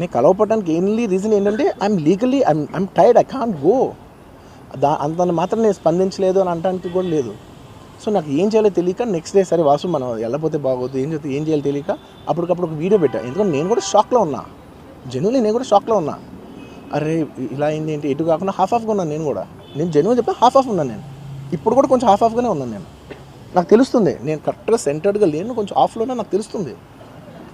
నేను కలవపడడానికి only reason ఏంటంటే I'm legally I'm I'm tired I can't go దా అంత మాత్రం నేను స్పందించలేదు అని అనడానికి కూడా లేదు. సో నాకు ఏం చేయాలో తెలియక నెక్స్ట్ డే సరే వాసు మనం వెళ్ళపోతే బాగోదు ఏం చేస్తే ఏం చేయాలో తెలియక అప్పటికప్పుడు ఒక వీడియో పెట్టా. ఎందుకంటే నేను కూడా షాక్లో ఉన్నా. జెన్యున్లీ నేను కూడా షాక్లో ఉన్నా. అరే ఇలా అయింది ఏంటి? ఎటు కాకుండా హాఫ్ ఆఫ్గా ఉన్నాను నేను కూడా. నేను జెన్యున్ చెప్పిన హాఫ్ ఆఫ్ ఉన్నాను నేను. ఇప్పుడు కూడా కొంచెం హాఫ్ ఆఫ్గానే ఉన్నాను నేను. నాకు తెలుస్తుంది. నేను కరెక్ట్గా సెంటర్డ్గా లేను కొంచెం ఆఫ్లోనే నాకు తెలుస్తుంది.